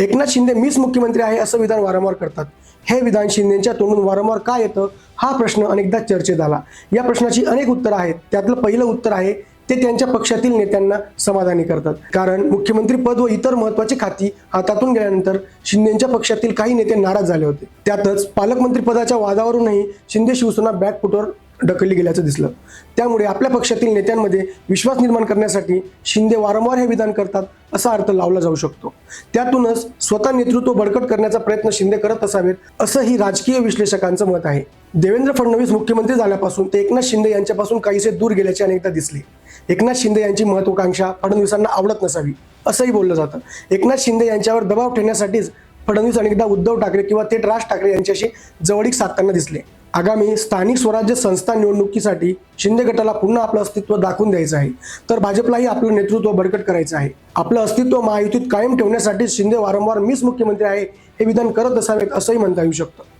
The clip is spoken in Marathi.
एकनाथ शिंदे मीच मुख्यमंत्री आहे असं विधान वारंवार करतात. हे विधान शिंदेच्या तोंडून वारंवार का येतं? हा प्रश्न अनेकदा चर्चेत आला. या प्रश्नाची अनेक उत्तरं आहेत. त्यातलं पहिलं उत्तर आहे ते त्यांच्या पक्षातील नेत्यांना समाधानी करतात. कारण मुख्यमंत्री पद व इतर महत्वाची खाती हातातून गेल्यानंतर शिंदेच्या पक्षातील काही नेते नाराज झाले होते. त्यातच पालकमंत्री पदाच्या वादावरूनही शिंदे शिवसेना बॅकफुटवर ढकलली गेल्याचं दिसलं. त्यामुळे आपल्या पक्षातील नेत्यांमध्ये विश्वास निर्माण करण्यासाठी शिंदे वारंवार हे विधान करतात असा अर्थ लावला जाऊ शकतो. त्यातूनच स्वतः नेतृत्व बळकट करण्याचा प्रयत्न शिंदे करत असावेत असंही राजकीय विश्लेषकांचं मत आहे. देवेंद्र फडणवीस मुख्यमंत्री झाल्यापासून ते एकनाथ शिंदे यांच्यापासून काहीसे दूर गेल्याचे अनेकदा दिसले. एकनाथ शिंदे यांची महत्वाकांक्षा फडणवीसांना आवडत नसावी असंही बोललं जातं. एकनाथ शिंदे यांच्यावर दबाव ठेवण्यासाठीच फडणवीस अनेकदा उद्धव ठाकरे किंवा थेट राज ठाकरे यांच्याशी जवळीक साधताना दिसले. आगामी स्थानिक स्वराज्य संस्था निवडणुकीसाठी शिंदे गटाला पुन्हा आपलं अस्तित्व दाखवून द्यायचं आहे. तर भाजपलाही आपलं नेतृत्व बळकट करायचं आहे. आपलं अस्तित्व महायुतीत कायम ठेवण्यासाठी शिंदे वारंवार मीच मुख्यमंत्री आहे हे विधान करत असावेत असंही म्हणता येऊ शकतं.